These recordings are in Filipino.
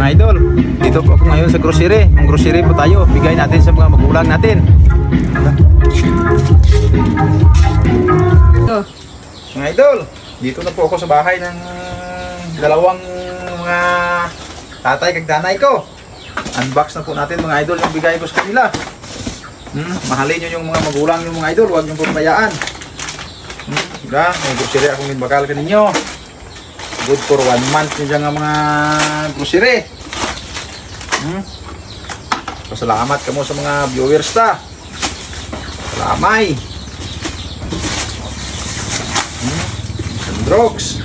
Mga idol, dito po ako ngayon sa grocery. Ang grocery po tayo, bigay natin sa mga magulang natin. Oh. Mga idol, dito na po ako sa bahay ng dalawang mga tatay kag nanay ko. Unbox na po natin mga idol yung bigay ko sa kanila. Hmm, mahalin nyo yung mga magulang yung mga idol, huwag nyo pong bayaan. Hmm, diba? May grocery akong minbakal ka ninyo. Good for one month nyo dyan nga mga grocery. Hmm. Pasalamat kamo sa mga viewers ta. Salamay. Hmm. Sandrox.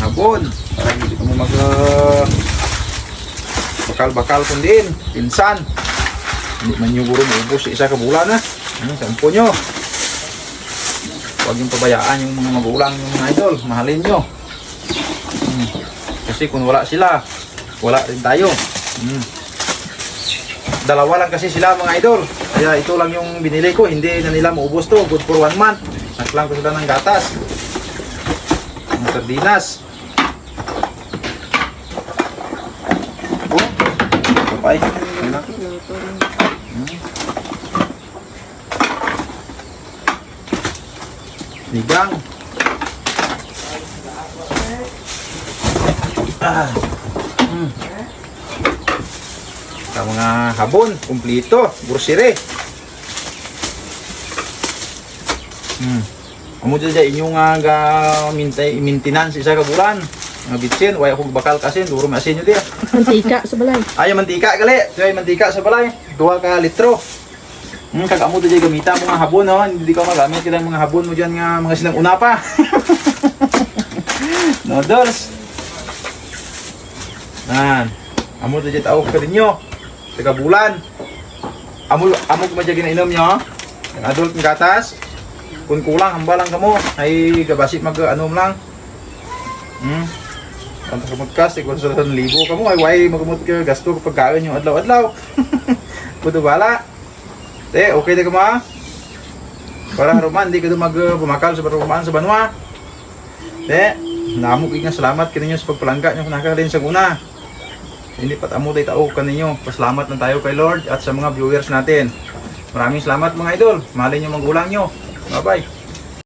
Habon. Para hindi ka mo mag uh, bakal-bakal kung din. Pinsan. Hindi man nyo guro maubos sa isa ka bulan na. Hmm, sampo nyo. Huwag yung pabayaan yung mga magulang yung mga idol. Mahalin nyo. Hmm. Kasi kung wala sila, wala rin tayo. Hmm. Dalawa lang kasi sila mga idol. Kaya ito lang yung binili ko. Hindi na nila maubos to. Good for one month. Naklang ko sila ng gatas. Ng sardinas. Oh, kapay. Hmm. Ligang. Ah. Hmm. Sa mga habon, kumplito, grocery. Hmm. Amo dyan dyan inyong nga ga mintay maintenance isa ka bulan. Nga bitsin, way akong bakal kasi duro masin nyo diya. Mantika sa balay. Ay, mantika gali. Ay, mantika sa balay. Duha ka litro. Hmm, kag amo dyan gamita mo nga habon, no? Hindi ka magamit kita mga habon mo dyan nga mga silang una pa. Noodles. Nan. Amo dyan tao ka ninyo. Taga bulan. Amo amo ko madya ginainom nyo. Ang adult ng gatas. Kung kulang, hamba lang kamo. Ay, gabasi mag ano lang. Hmm. Ang pagkamot ikaw sa libo ka mo, ay way magamot ka, gasto ka pagkain yung adlaw-adlaw. Kudo bala. Te, okay na ka ma? Para Roman, di ka doon mag uh, sa Roman sa Banwa. Te, namo kay nga salamat kaninyo sa pagpalangga nyo nakalin sa una. Hindi pat amo tay tao kaninyo. Pasalamat lang tayo kay Lord at sa mga viewers natin. Maraming salamat mga idol. Mahalin niyo magulang nyo. Bye-bye.